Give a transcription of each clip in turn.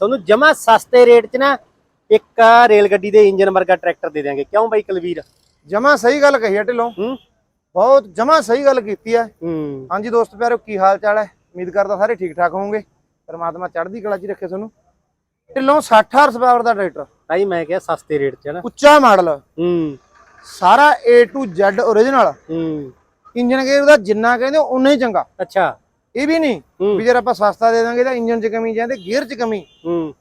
ਤੁਹਾਨੂੰ ਜਮਾ ਸਸਤੇ ਰੇਟ 'ਚ ਨਾ ਇੱਕ ਰੇਲ ਗੱਡੀ ਦੇ ਇੰਜਨ ਵਰਗਾ ਟਰੈਕਟਰ ਦੇ ਦਿਆਂਗੇ। ਕਿਉਂ ਬਾਈ ਕੁਲਵੀਰ? ਜਮਾ ਸਹੀ ਗੱਲ ਕਹੀ ਹੈ ਢਿੱਲੋਂ। ਹੂੰ। ਬਹੁਤ ਜਮਾ ਸਹੀ ਗੱਲ ਕੀਤੀ ਹੈ ਹੂੰ। ਹਾਂਜੀ ਦੋਸਤ ਪਿਆਰੋ ਕੀ ਹਾਲ ਚਾਲ ਹੈ? ਉਮੀਦ ਕਰਦਾ ਸਾਰੇ ਠੀਕ ਠਾਕ ਹੋਵੋਗੇ। ਪਰਮਾਤਮਾ ਚੜ੍ਹਦੀ ਕਲਾ 'ਚ ਰੱਖੇ ਤੁਹਾਨੂੰ। ਢਿੱਲੋਂ 60 ਹਾਰਸ ਪਾਵਰ ਦਾ ਟਰੈਕਟਰ। ਭਾਈ ਮੈਂ ਕਿਹਾ ਸਸਤੇ ਰੇਟ 'ਚ ਨਾ। ਉੱਚਾ ਮਾਡਲ। ਹੂੰ। ਸਾਰਾ A to Z ਓਰੀਜਨਲ ਹੂੰ। ਇੰਜਨ ਗੇਅਰ ਦਾ ਜਿੰਨਾ ਕਹਿੰਦੇ ਉਨਾ ਹੀ ਚੰਗਾ। ਅੱਛਾ। ਇਹ ਵੀ ਨਹੀਂ ਵੀ ਜੇ ਆਪਾਂ ਸਸਤਾ ਦੇ ਦਾਂਗੇ ਤਾਂ ਇੰਜਨ 'ਚ ਕਮੀ ਜਾਂਦੇ ਗੇਅਰ 'ਚ ਕਮੀ। ਹੂੰ।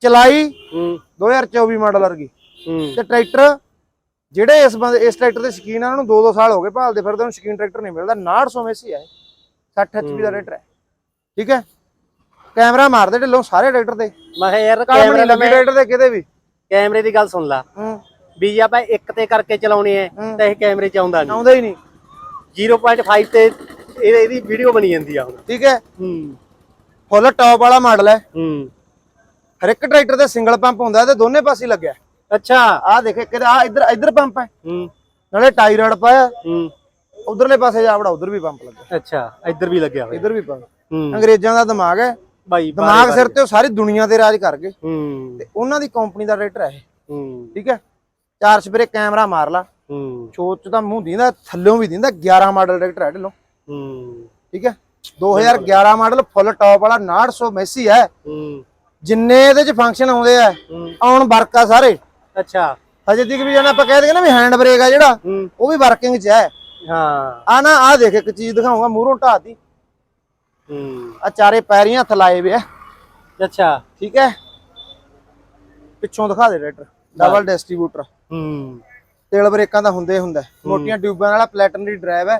ਚਲਾਈ ਹੂੰ। 2024 ਮਾਡਲ ਵਰਗੀ। ਹੂੰ। ਤੇ ਟਰੈਕਟਰ ਜਿਹੜੇ ਇਸ ਬੰਦੇ ਇਸ ਟਰੈਕਟਰ ਦੇ ਸ਼ਕੀਨ ਆ ਉਹਨਾਂ ਨੂੰ 2-2 ਸਾਲ ਹੋ ਗਏ ਭਾਲਦੇ ਫਿਰਦੇ ਨੂੰ ਸ਼ਕੀਨ ਟਰੈਕਟਰ ਨਹੀਂ ਮਿਲਦਾ। 900 ਮੈਸੀ ਹੈ 60 ਐਚਪੀ ਦਾ ਟਰੈਕਟਰ ਹੈ। ਠੀਕ ਹੈ? ਕੈਮਰਾ ਮਾਰਦੇ ਢਿੱਲੋਂ ਸਾਰੇ ਟਰੈਕਟਰ ਤੇ। ਮੈਂ ਕਿਹਾ ਯਾਰ ਕੈਮਰੇ ਲੱਗੀ ਟਰੈਕਟਰ ਤੇ ਕਿਤੇ ਵੀ। ਕੈਮਰੇ ਦੀ ਗੱਲ ਸੁਣ ਲਾ। ਹੂੰ। ਵੀ ਜੇ ਆਪਾਂ ਇੱਕ ਤੇ ਕਰਕੇ ਚਲਾਉਣੇ ਆ। ਤਾਂ ਇਹ ਕੈਮਰੇ 'ਚ ਆਉਂਦਾ ਨਹੀਂ। ਆਉਂਦਾ ਹੀ ਨਹੀਂ। 0.5 ਤੇ ਇਹ ਇਹਦੀ ਵੀਡੀਓ ਬਣੀ ਜਾਂਦੀ ਆ ਹੁਣ। ਠੀਕ ਹੈ? ਹੂੰ। ਫੁੱਲ ਟੌਪ ਵਾਲਾ ਮਾਡਲ ਹੈ। ਹੂੰ। ਹਰ ਇੱਕ ਟਰੈਕਟਰ ਤੇ ਸਿੰਗਲ ਪੰਪ ਹੁੰਦਾ ਤੇ ਦੋਨੇ ਪਾਸੇ ਲੱਗਿਆ ਅੱਛਾ। ਆਹ ਦੇਖ ਇੱਕ ਆ ਇੱਧਰ ਇੱਧਰ ਪੰਪ ਹੈ। ਹੂੰ। ਨਾਲੇ ਟਾਈ ਰਡ ਪਾਇਆ ਹੂੰ। ਉਧਰਲੇ ਪਾਸੇ ਜਾ ਵੜਾ ਉਧਰ ਵੀ ਪੰਪ ਲੱਗਾ ਅੱਛਾ ਇੱਧਰ ਵੀ ਲੱਗਿਆ ਹੋਇਆ। ਇੱਧਰ ਵੀ ਪੰਪ ਹੂੰ। ਅੰਗਰੇਜ਼ਾਂ ਦਾ ਦਿਮਾਗ ਹੈ। ਬਾਈ ਦਿਮਾਗ ਸਿਰ ਤੇ ਉਹ ਸਾਰੀ ਦੁਨੀਆ ਤੇ ਰਾਜ ਕਰ ਗਏ। ਹੂੰ। ਤੇ ਉਹਨਾਂ ਦੀ ਕੰਪਨੀ ਦਾ ਟਰੈਕਟਰ ਹੈ ਇਹ। ਹੂੰ। ਠੀਕ ਹੈ? ਚਾਰ ਸਪਰੇ ਕੈਮਰਾ ਮਾਰ ਲਾ। ਹੂੰ। ਸੋਚ ਤਾਂ ਮੂੰਹ ਦਿੰਦਾ ਥੱਲਿਓਂ ਵੀ ਦਿੰਦਾ 11 ਮਾਡਲ ਟਰੈਕਟਰ ਹੈ ਢਿੱਲੋਂ। ਹੂੰ। ਠੀਕ ਹੈ? 2011 ਮਾਡਲ ਫੁੱਲ ਟੌਪ ਵਾਲਾ 900 ਮੈਸੀ ਹੈ। ਹੂੰ। ਜਿੰਨੇ ਇਹਦੇ ਚ ਫੰਕਸ਼ਨ ਆਉਂਦੇ ਆ ਹੂੰ। ਆਉਣ ਵਰਕ ਆ ਸਾਰੇ। ਅੱਛਾ। ਹਜੇ ਤੱਕ ਵੀ ਜਾਨਾ ਆਪਾਂ ਕਹਿ ਦਈਏ ਨਾ ਵੀ ਹੈਂਡ ਬ੍ਰੇਕ ਆ ਜਿਹੜਾ ਹੂੰ। ਉਹ ਵੀ ਵਰਕਿੰਗ 'ਚ ਹੈ। ਹਾਂ। ਆ ਨਾ ਆ ਦੇਖ ਇੱਕ ਚੀਜ਼ ਦਿਖਾਉਂਗਾ ਮੂਹਰੋਂ ਢਾਤੀ ਹੂੰ। ਆ ਚਾਰੇ ਪੈਰੀਆਂ ਥਲਾਏ ਵੇ ਆ। ਅੱਛਾ। ਠੀਕ ਹੈ? ਪਿੱਛੋਂ ਦਿਖਾ ਦੇ ਟਰੈਕਟਰ ਡਬਲ ਡਿਸਟ੍ਰੀਬਿਊਟਰ ਹੂੰ। ਤੇਲ ਬ੍ਰੇਕਾਂ ਦਾ ਹੁੰਦੇ ਹੁੰਦਾ। ਮੋਟੀਆਂ ਟਿਊਬਾਂ ਵਾਲਾ ਪਲੈਟਨਰੀ ਡਰਾਈਵ ਹੈ।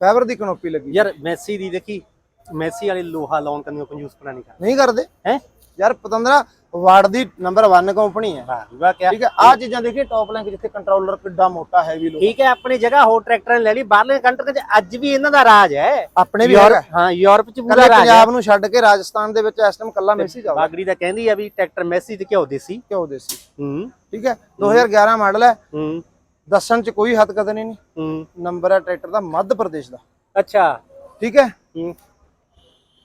ਫਾਈਬਰ ਦੀ ਕਨੋਪੀ ਲੱਗੀ। ਯਾਰ ਮੈਸੀ ਦੀ ਦੇਖੀ ਮੈਸੀ ਵਾਲੇ ਲੋਹਾ ਲਾਉਣ ਕੰਨਿਓ ਕੰਜੂਸ ਪਣਾ ਨਹੀਂ ਕਰਦਾ ਨਹੀਂ ਕਰਦੇ? ਹੈ? ਯਾਰ ਪਤੰਦਰਾ ਵਾਰਡ ਦੀ ਨੰਬਰ 1 ਕੰਪਨੀ ਹੈ। ਵਾਹ ਕਿਆ। ਠੀਕ ਹੈ ਆ ਚੀਜ਼ਾਂ ਦੇਖੀ ਟੌਪ ਲਿੰਕ ਜਿੱਥੇ ਕੰਟਰੋਲਰ ਕਿੱਡਾ ਮੋਟਾ ਹੈਵੀ ਲੋ ਠੀਕ ਹੈ ਆਪਣੀ ਜਗ੍ਹਾ ਹੋਰ ਟਰੈਕਟਰਾਂ ਨੇ ਲੈ ਲਈ ਬਾਹਰਲੇ ਕੰਟਰ 'ਚ ਅੱਜ ਵੀ ਇਹਨਾਂ ਦਾ ਰਾਜ ਹੈ। ਆਪਣੇ ਵੀ ਹਾਂ ਯੂਰਪ 'ਚ ਪੂਰਾ ਰਾਜ ਹੈ। ਪੰਜਾਬ ਨੂੰ ਛੱਡ ਕੇ ਰਾਜਸਥਾਨ ਦੇ ਵਿੱਚ ਇਸ ਟਾਈਮ ਕੱਲਾ ਮੈਸੀ ਚੱਲਦਾ ਬਾਗੜੀ ਤਾਂ ਕਹਿੰਦੀ ਆ ਵੀ ਟਰੈਕਟਰ ਮੈਸੀ ਤੇ ਘਿਓ ਦੇਸੀ। ਕਿਉਂ ਦੇਸੀ। ਹੂੰ। ਠੀਕ ਹੈ 2011 ਮਾਡਲ ਹੈ। ਹੂੰ। ਦੱਸਣ ਚ ਕੋਈ ਹੱਦ ਕਦਰ ਨਹੀਂ। ਹੂੰ। ਨੰਬਰ ਹੈ ਟਰੈਕਟਰ ਦਾ ਮੱਧ ਪ੍ਰਦੇਸ਼ ਦਾ। ਅੱਛਾ। ਠੀਕ ਹੈ? ਹੂੰ।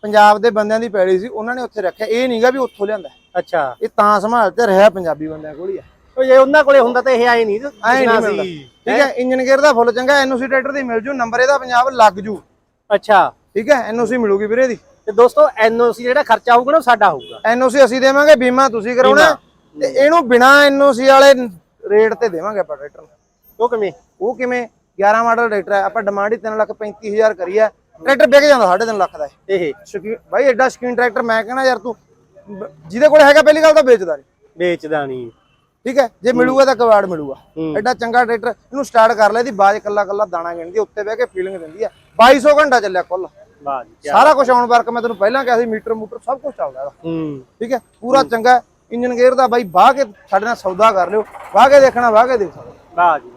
ਪੰਜਾਬ ਦੇ ਬੰਦਿਆਂ ਦੀ ਪੈੜੀ ਸੀ ਉਹਨਾਂ ਨੇ ਉੱਥੇ ਰੱਖਿਆ। ਇਹ ਨਹੀਂਗਾ ਵੀ ਉੱਥੋਂ ਲਿਆਂਦਾ। ਅੱਛਾ। ਇਹ ਤਾਂ ਸੰਭਾਲ ਤੇ ਰਿਹਾ ਪੰਜਾਬੀ ਬੰਦਿਆਂ ਕੋਲ ਹੀ ਹੈ ਉਹ ਜੇ ਉਹਨਾਂ ਕੋਲੇ ਹੁੰਦਾ ਤਾਂ ਇਹ ਆਏ ਨਹੀਂ ਐ ਨਹੀਂ ਮਿਲਦਾ। ਠੀਕ ਹੈ? ਇੰਜਨ ਗੇਅਰ ਦਾ ਫੁੱਲ ਚੰਗਾ ਐਨਓਸੀ ਟਰੈਕਟਰ ਦੀ ਮਿਲ ਜੂ। ਨੰਬਰ ਇਹਦਾ ਪੰਜਾਬ ਲੱਗ ਜੂ। ਅੱਛਾ। ਠੀਕ ਹੈ? ਐਨਓਸੀ ਮਿਲੂਗੀ ਵੀਰੇ ਦੀ ਤੇ ਦੋਸਤੋ ਐਨਓਸੀ ਜਿਹੜਾ ਖਰਚਾ ਆਊਗਾ ਨਾ ਸਾਡਾ ਹੋਊਗਾ ਐਨਓਸੀ ਅਸੀਂ ਦੇਵਾਂਗੇ ਬੀਮਾ ਤੁਸੀਂ ਕਰਾਉਣਾ। ਤੇ ਇਹਨੂੰ ਬਿਨਾ ਐਨਓਸੀ ਵਾਲੇ ਰੇਟ ਤੇ ਦੇਵਾਂਗੇ ਆਪਾਂ ਟਰੈਕਟਰ ਨੂੰ। ਉਹ ਕਿਵੇਂ? ਉਹ ਕਿਵੇਂ? 11 ਮਾਡਲ ਟਰੈਕਟਰ ਹੈ ਆਪਾਂ ਡਿਮਾਂਡ ਹੀ 3 ਲੱਖ 35000 ਕਰੀ ਹੈ। ਟਰੈਕਟਰ ਵਿਕ ਜਾਂਦਾ 3.5 ਲੱਖ ਦਾ ਇਹ। ਸ਼ੌਕੀਨ ਬਾਈ ਐਡਾ ਸ਼ੌਕੀਨ ਟਰੈਕਟਰ ਮੈਂ ਕਹਿੰਦਾ ਯਾਰ ਤੂੰ ਜਿਹਦੇ ਕੋਲ ਹੈਗਾ ਪਹਿਲੀ ਗੱਲ ਤਾਂ ਵੇਚਦਾ ਨਹੀਂ। ਵੇਚਦਾ ਨਹੀਂ। ਠੀਕ ਹੈ? ਜੇ ਮਿਲੂਗਾ ਤਾਂ ਕਵਾੜ ਮਿਲੂਗਾ। ਐਡਾ ਚੰਗਾ ਟਰੈਕਟਰ ਇਹਨੂੰ ਸਟਾਰਟ ਕਰ ਲੈ ਇਹਦੀ ਬਾਜ ਕੱਲਾ ਕੱਲਾ ਦਾਣਾ ਗਿਣਦੀ ਉੱਤੇ ਬਹਿ ਕੇ ਫੀਲਿੰਗ ਦਿੰਦੀ ਹੈ। 2200 ਘੰਟਾ ਚੱਲਿਆ ਕੁੱਲ। ਸਾਰਾ ਕੁਝ ਆਉਣ ਵਰਕ ਮੈਂ ਤੈਨੂੰ ਪਹਿਲਾਂ ਕਿਹਾ ਸੀ ਮੀਟਰ ਮੂਟਰ ਸਭ ਕੁਝ ਚੱਲਦਾ ਇਹਦਾ। ਹੂੰ। ਠੀਕ ਹੈ? ਪੂਰਾ ਚੰਗਾ ਇੰਜਨ ਗੇਅਰ ਦਾ ਬਾਈ ਬਾਹ ਕੇ ਸਾਡੇ ਨਾਲ ਸੌਦਾ ਕਰ ਲਿਓ। ਬਾਹ ਕੇ ਦੇਖਣਾ ਬਾਹ ਕੇ ਦੇਖ ਸਕਦੇ। ਵਾਹ ਜੀ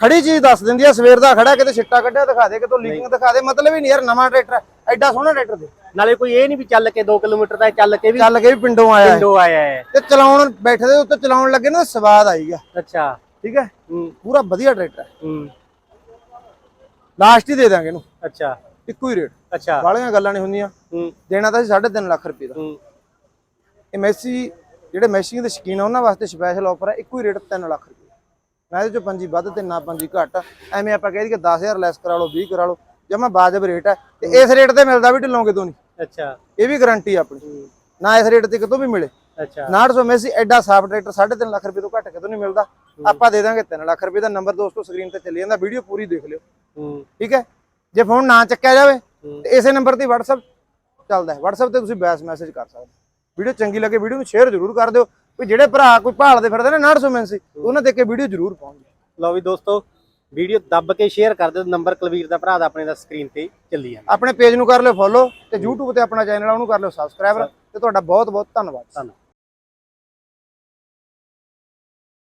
ਖੜੀ ਚੀਜ਼ ਦੱਸ ਦਿੰਦੀ ਆ ਸਵੇਰ ਦਾ ਖੜਾ ਕਿਤੇ ਛਿੱਟਾ ਕੱਢਿਆ ਦਿਖਾ ਦੇ ਕਿਤੋਂ ਲੀਕਿੰਗ ਦਿਖਾ ਦੇ ਮਤਲਬ ਹੀ ਨਹੀਂ ਯਾਰ ਨਵਾਂ ਟਰੈਕਟਰ ਐਡਾ ਸੋਹਣਾ ਟਰੈਕਟਰ ਦੇ। ਨਾਲੇ ਕੋਈ ਇਹ ਨਹੀਂ ਵੀ ਚੱਲ ਕੇ 2 ਕਿਲੋਮੀਟਰ ਦਾ ਚੱਲ ਕੇ ਵੀ ਚੱਲ ਕੇ ਵੀ ਪਿੰਡੋਂ ਆਇਆ। ਪਿੰਡੋਂ ਆਇਆ ਹੈ। ਤੇ ਚਲਾਉਣ ਬੈਠੇ ਦੇ ਉੱਤੇ ਚਲਾਉਣ ਲੱਗੇ ਨਾ ਸਵਾਦ ਆਈਗਾ ਅੱਛਾ। ਠੀਕ ਹੈ? ਹੂੰ। ਪੂਰਾ ਵਧੀਆ ਟਰੈਕਟਰ ਹੈ ਹੂੰ। ਲਾਸਟ ਹੀ ਦੇ ਦਾਂਗੇ ਇਹਨੂੰ। ਅੱਛਾ। ਇੱਕੋ ਹੀ ਰੇਟ। ਅੱਛਾ। ਵਾਲੀਆਂ ਗੱਲਾਂ ਨਹੀਂ ਹੁੰਦੀਆਂ। ਹੂੰ। ਦੇਣਾ ਤਾਂ ਸੀ 3.5 ਲੱਖ ਰੁਪਏ ਦਾ। ਹੂੰ। ਇਹ ਮੈਸੀ ਜਿਹੜੇ ਮੈਸੀ ਦੇ ਸ਼ਕੀਨ ਆ ਉਹਨਾਂ ਵਾਸਤੇ ਸਪੈਸ਼ਲ ਆਫਰ ਹੈ ਇੱਕੋ ਹੀ ਰੇਟ 3 ਲੱਖ ਰੁਪਏ। ਨਾ ਇਹਦੇ ਚੋਂ ਪੰਜੀ ਵੱਧ ਤੇ ਨਾ ਪੰਜੀ ਘੱਟ। ਐਵੇਂ ਆਪਾਂ ਕਹਿ ਦਈਏ 10000 ਲੈਸ ਕਰਾ ਲਓ 20 ਕਰਾ ਲਓ ਜਮਾ ਬਾਜਬ ਰੇਟ ਹੈ ਤੇ ਇਸ ਰੇਟ ਤੇ ਮਿਲਦਾ ਵੀ ਢਿੱਲੋਂ ਕਿਤੋਂ ਨਹੀਂ। ਅੱਛਾ। ਇਹ ਵੀ ਗਾਰੰਟੀ ਆਪਣੀ। ਨਾ ਇਸ ਰੇਟ ਤੇ ਕਿਤੋਂ ਵੀ ਮਿਲੇ। ਅੱਛਾ। 900 ਮੈਸੀ ਐਡਾ ਸਾਫ਼ ਟਰੈਕਟਰ 3.5 ਲੱਖ ਰੁਪਏ ਤੋਂ ਘੱਟ ਕਿਤੋਂ ਨਹੀਂ ਮਿਲਦਾ। ਆਪਾਂ ਦੇ ਦਾਂਗੇ 3 ਲੱਖ ਰੁਪਏ ਦਾ ਨੰਬਰ ਦੋਸਤੋ ਸਕਰੀਨ ਤੇ ਚੱਲੀ ਜਾਂਦਾ ਵੀਡੀਓ ਪੂਰੀ ਦੇਖ ਲਿਓ। ਠੀਕ ਹੈ? ਜੇ ਫੋਨ ਨਾ ਚੱਕਿਆ ਜਾਵੇ। ਤੇ ਇਸੇ ਨੰਬਰ ਤੇ WhatsApp ਚੱਲਦਾ ਹੈ। WhatsApp ਤੇ ਤੁਸੀਂ ਵੌਇਸ ਮੈਸੇਜ ਕਰ ਸਕਦੇ ਹੋ। ਵੀਡੀਓ ਚੰਗੀ ਲੱਗੇ ਵੀਡੀਓ ਨੂੰ ਸ਼ੇਅਰ ਜ਼ਰੂਰ ਕਰ ਦਿਓ। ਵੀ ਜਿਹੜੇ ਭਰਾ ਕੋਈ ਭਾਲਦੇ ਫਿਰਦੇ ਨੇ 900 ਮੈਸੀ ਉਹਨਾਂ ਦੇ ਕੇ ਵੀਡੀਓ ਜ਼ਰੂਰ ਜਾਏ ਲਓ ਵੀ ਦੋਸਤੋ ਵੀਡੀਓ ਦੱਬ ਕੇ ਸ਼ੇਅਰ ਕਰ ਦਿਓ ਨੰਬਰ ਕੁਲਵੀਰ ਦਾ ਭਰਾ ਦਾ ਆਪਣੇ ਦਾ ਸਕਰੀਨ ਤੇ ਚੱਲੀ ਜਾਂਦਾ। ਆਪਣੇ ਪੇਜ ਨੂੰ ਕਰ ਲਿਓ ਫੋਲੋ ਤੇ YouTube ਤੇ ਆਪਣਾ ਚੈਨਲ ਆ ਉਹਨੂੰ ਕਰ ਲਿਓ ਸਬਸਕ੍ਰਾਈਬ ਤੇ ਤੁਹਾਡਾ ਬਹੁਤ ਬਹੁਤ ਧੰਨਵਾਦ। ਧੰਨਵਾਦ।